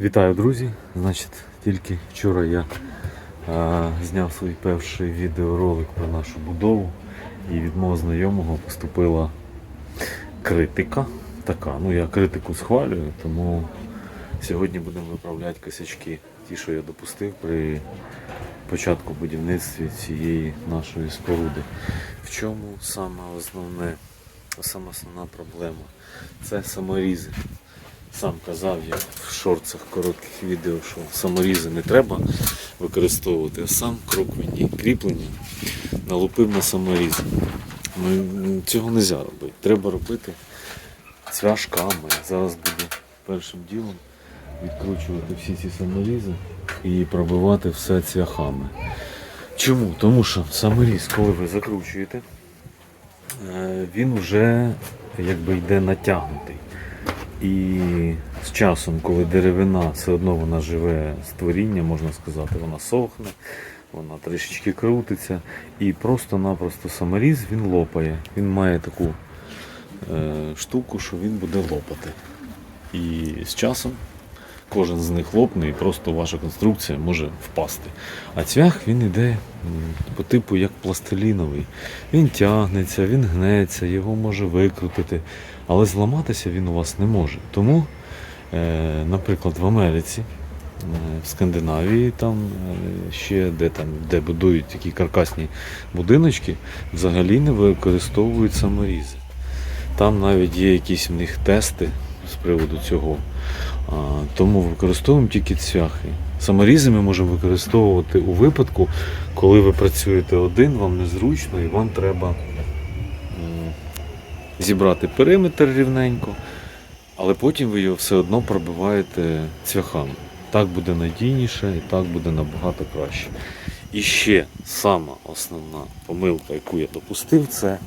Вітаю, друзі! Значить, тільки вчора я а, зняв свій перший відеоролик про нашу будову і від мого знайомого поступила критика. Така, ну я критику схвалюю, тому сьогодні будемо виправляти косячки, ті, що я допустив при початку будівництва цієї нашої споруди. В чому саме основне, саме основна проблема? Це саморізи. Сам казав я в шорцах коротких відео, що саморізи не треба використовувати, а сам кроквенні кріплення налупив на саморіз. Ну, цього не можна робити. Треба робити цвяшками. Зараз буду першим ділом відкручувати всі ці саморізи і пробивати все цвяхами. Чому? Тому що саморіз, коли ви закручуєте, е, він вже якби йде натягнутий. І з часом, коли деревина все одно вона живе створіння, можна сказати, вона сохне, вона трішечки крутиться. І просто-напросто саморіз він лопає. Він має таку е, штуку, що він буде лопати. І з часом кожен з них лопне і просто ваша конструкція може впасти. А цвях він йде по типу як пластиліновий. Він тягнеться, він гнеться, його може викрутити, але зламатися він у вас не може. Тому, е, наприклад, в Америці, е, в Скандинавії, там е, ще де там, де будують такі каркасні будиночки, взагалі не використовують саморізи. Там навіть є якісь в них тести з приводу цього. Тому використовуємо тільки цвяхи. Саморізи ми можемо використовувати у випадку, коли ви працюєте один, вам незручно і вам треба зібрати периметр рівненько, але потім ви його все одно пробиваєте цвяхами. Так буде надійніше і так буде набагато краще. І ще сама основна помилка, яку я допустив, це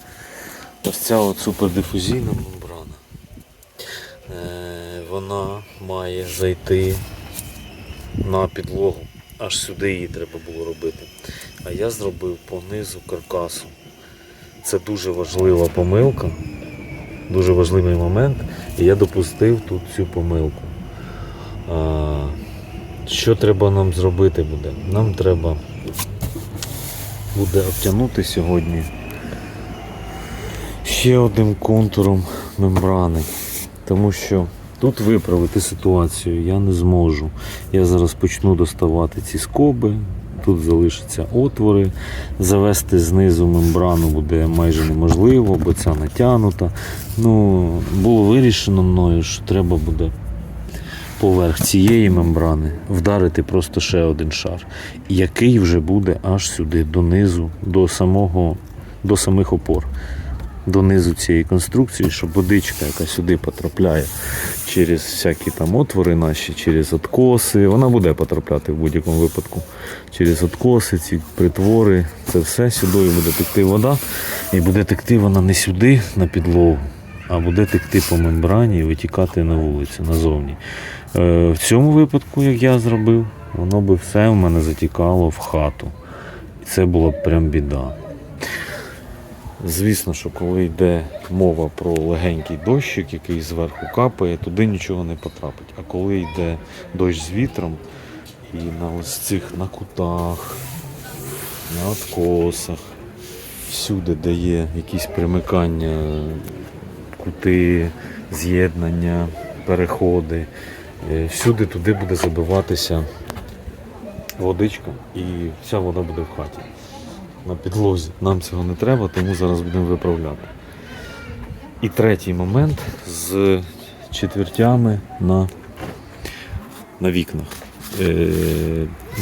ось ця от супердифузійна мембрана. Е, Вона має зайти на підлогу. Аж сюди її треба було робити. А я зробив по низу каркасу. Це дуже важлива помилка, дуже важливий момент. І я допустив тут цю помилку. Що треба нам зробити буде? Нам треба буде обтягнути сьогодні ще одним контуром мембрани. Тому що тут виправити ситуацію я не зможу. Я зараз почну доставати ці скоби, тут залишаться отвори. Завести знизу мембрану буде майже неможливо, бо ця натягнута. Ну, було вирішено мною, що треба буде поверх цієї мембрани вдарити просто ще один шар, який вже буде аж сюди, донизу, до самого, до самих опор до низу цієї конструкції, щоб водичка, яка сюди потрапляє через всякі там отвори наші, через откоси, вона буде потрапляти в будь-якому випадку. Через откоси, ці притвори, це все сюди буде текти вода. І буде текти вона не сюди, на підлогу, а буде текти по мембрані і витікати на вулицю, назовні. Е, в цьому випадку, як я зробив, воно би все в мене затікало в хату. І це була прям біда. Звісно, що коли йде мова про легенький дощик, який зверху капає, туди нічого не потрапить. А коли йде дощ з вітром, і на ось цих на кутах, на откосах, всюди, де є якісь примикання, кути, з'єднання, переходи, е, всюди туди буде забиватися водичка і вся вода буде в хаті на підлозі. Нам цього не треба, тому зараз будемо виправляти. І третій момент з четвертями на, на вікнах. Е,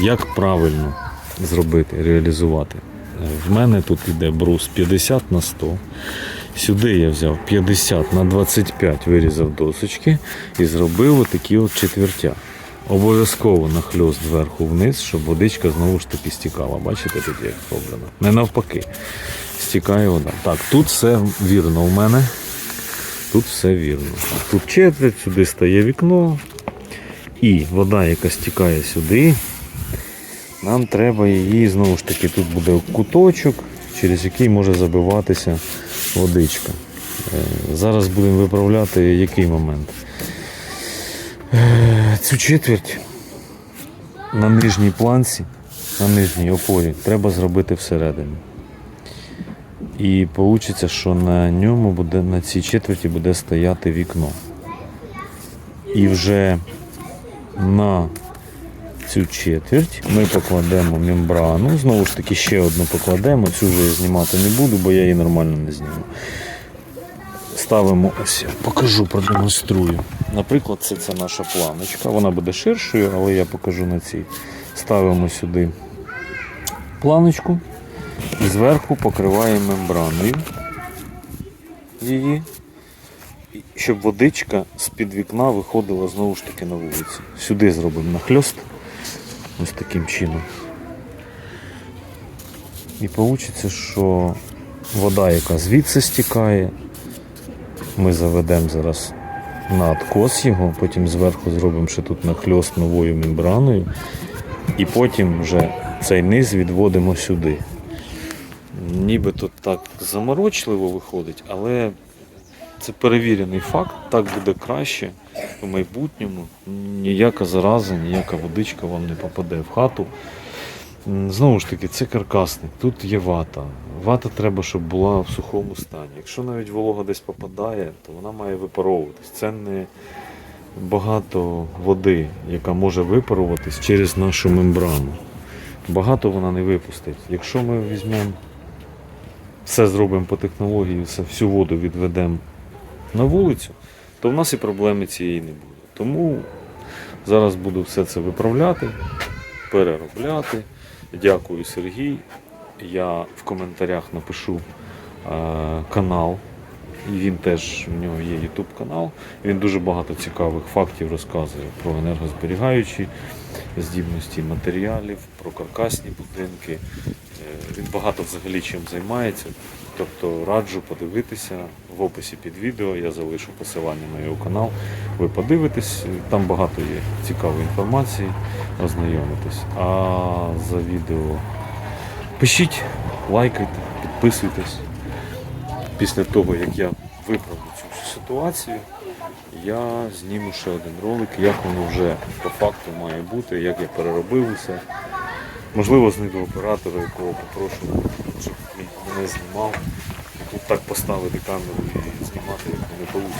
як правильно зробити, реалізувати? В мене тут йде брус 50 на 100. Сюди я взяв 50 на 25, вирізав досочки і зробив отакі от четвертя. Обов'язково нахльост зверху вниз, щоб водичка знову ж таки стікала. Бачите, тут як зроблено. Не навпаки. Стікає вода. Так, тут все вірно у мене. Тут все вірно. Тут четверть, сюди стає вікно. І вода, яка стікає сюди, нам треба її, знову ж таки, тут буде куточок, через який може забиватися водичка. Е, Зараз будемо виправляти який момент. Е, цю четверть на нижній планці, на нижній опорі треба зробити всередині. І вийде, що на ньому буде, на цій четверті буде стояти вікно. І вже на цю четверть ми покладемо мембрану. Знову ж таки, ще одну покладемо. Цю вже я знімати не буду, бо я її нормально не зніму. Ставимо ось, я покажу, продемонструю. Наприклад, це, це наша планочка. Вона буде ширшою, але я покажу на цій. Ставимо сюди планочку і зверху покриваємо мембраною її, щоб водичка з-під вікна виходила знову ж таки на вулицю. Сюди зробимо нахльост. Ось таким чином. І вийде, що вода, яка звідси стікає, ми заведемо зараз на откос його, потім зверху зробимо ще тут нахльост новою мембраною, і потім вже цей низ відводимо сюди. Нібито так заморочливо виходить, але це перевірений факт, так буде краще в майбутньому. Ніяка зараза, ніяка водичка вам не попаде в хату. Знову ж таки, це каркасник, тут є вата. Вата треба, щоб була в сухому стані. Якщо навіть волога десь попадає, то вона має випаровуватись. Це не багато води, яка може випаруватись через нашу мембрану. Багато вона не випустить. Якщо ми візьмемо, все зробимо по технології, всю воду відведемо на вулицю, то в нас і проблеми цієї не буде. Тому зараз буду все це виправляти, переробляти. Дякую, Сергій. Я в коментарях напишу е, канал. І він теж в нього є YouTube канал. Він дуже багато цікавих фактів розказує про енергозберігаючі здібності матеріалів, про каркасні будинки. Е, Він багато взагалі чим займається. Тобто раджу подивитися в описі під відео. Я залишу посилання на його канал. Ви подивитесь, там багато є цікавої інформації, ознайомитесь. А за відео пишіть, лайкайте, підписуйтесь. Після того, як я виправлю цю ситуацію, я зніму ще один ролик, як воно вже по факту має бути, як я переробив усе. Можливо, знайду оператора, якого попрошу, щоб він мене знімав. І тут так поставити камеру і знімати як не вийде.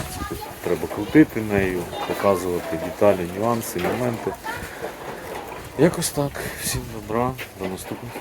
Треба крутити нею, показувати деталі, нюанси, моменти. Якось так. Всім добра, до наступних.